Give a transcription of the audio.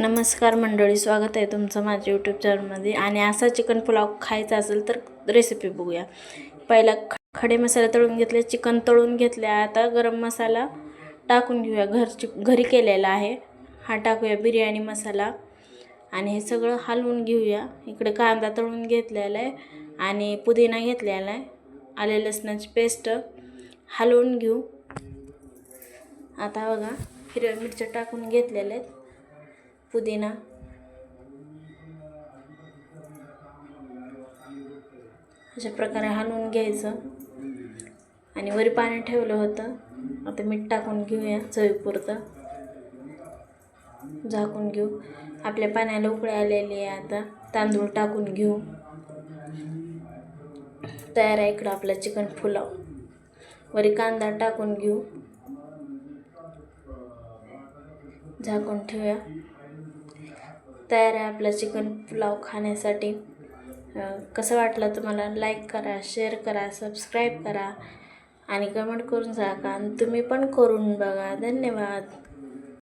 नमस्कार मंडळी स्वागत आहे तुमचं माझ्या यूट्यूब चॅनलमध्ये आणि असा चिकन पुलाव खायचा असेल तर रेसिपी बघूया. पहिला खडे मसाला तळून घेतले चिकन तळून घेतले आता गरम मसाला टाकून घेऊया. घरची घरी केलेला आहे. हा टाकूया बिर्याणी मसाला. आणि हे सगळं हलवून घेऊया. इकडे कांदा तळून घेतलेला आहे आणि पुदिना घेतलेला आहे. आले लसणाची पेस्ट हलवून घेऊ. आता बघा हिरव्या मिरच्या टाकून घेतलेल्या आहेत. पुदिना. अशा प्रकारे हलवून घ्यायचं. आणि वरी पाणी ठेवलं होतं. आता मीठ टाकून घेऊया चवीपुरतं. झाकून घेऊ. आपल्या पाण्याला उकळी आलेली आहे आता. तांदूळ टाकून घेऊ. तयार आहे इकडं आपला चिकन पुलाव. वरी कांदा टाकून घेऊ. झाकून ठेवूया. तयार आहे आपला चिकन पुलाव खाण्यासाठी. कसं वाटलं तुम्हाला? लाईक करा शेअर करा सबस्क्राईब करा आणि कमेंट करून सांगा. आणि तुम्ही पण करून बघा. धन्यवाद.